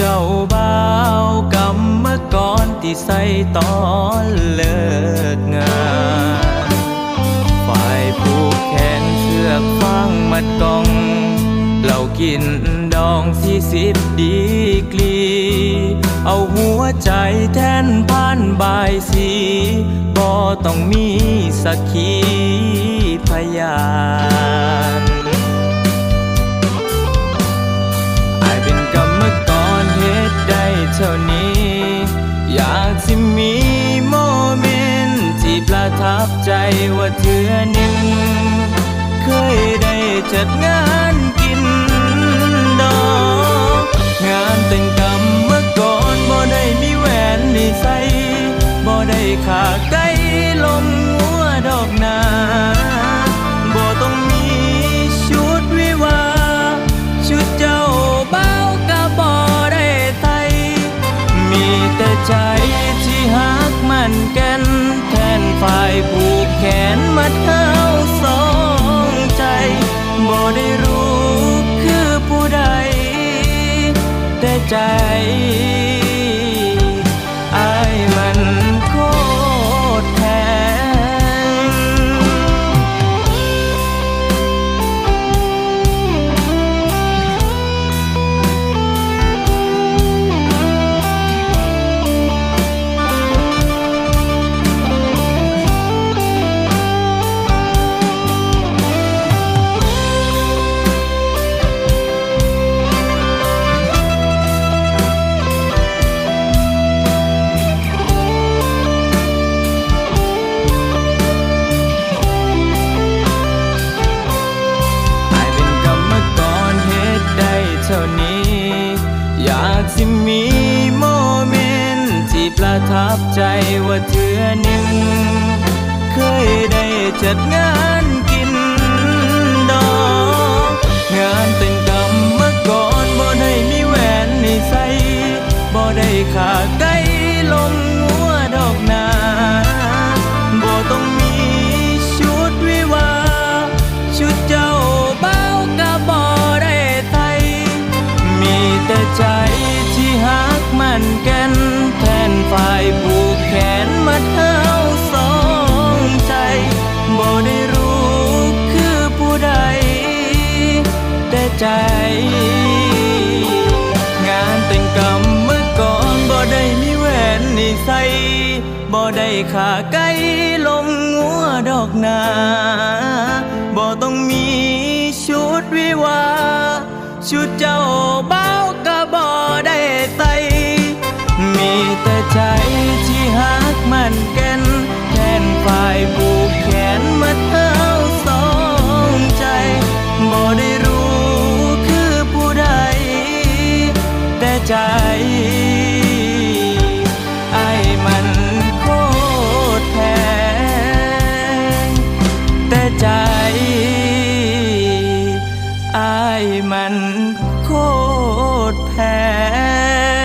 เจ้าบ่าวกำมะกรที่ใส่ตอนเลิกงานฝ่ายผูกแขนเชือกฟางมัดกองเหล่ากินดองสี่สิบดีกรี เอาหัวใจแทนผ่านบายสีบ่ต้องมีสักขีพยาน เท่านี้ อยากที่มีโมเมนต์ที่ประทับใจว่าเธอหนึ่ง เคยได้จัดงาน ฝ่ายผูกแขนมัดเท้าสองใจ บ่ได้รู้คือผู้ใด แต่ใจ ทับใจว่าเธอหนึ่ง เคยได้จัดงานกินดอก งานแต่งกรรมกรบ่ได้มีแหวนในใส่บ่ได้ขาไก่ลง ใจ งานแต่งกรรมเมื่อก่อนบ่ได้มีแหวนในใส่บ่ได้ขาไก่ลมงัวดอกนาบ่ต้องมีชุดวิวาชุดเจ้าบ้า มันโคตรแพง